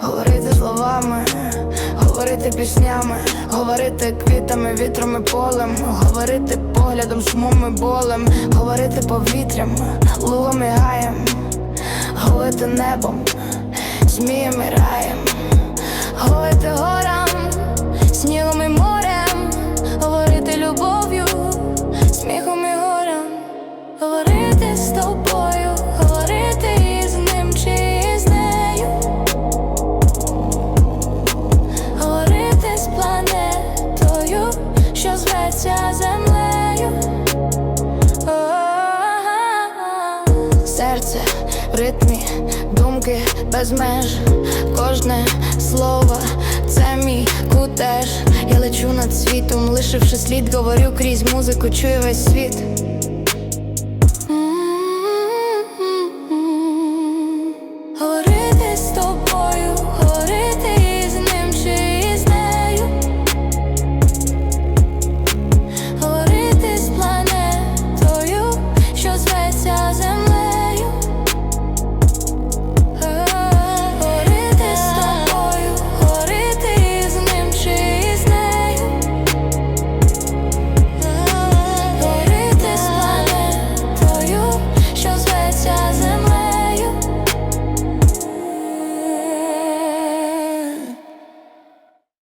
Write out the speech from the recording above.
говорити словами, говорити піснями, говорити квітами, вітром і полем, говорити поглядом, шумом і болем, говорити повітрям, лугом і гаєм, говорити небом, змієм раєм, ритмі, думки без меж, кожне слово це мій кутеж. Я лечу над світом, лишивши слід, говорю крізь музику, чую весь світ.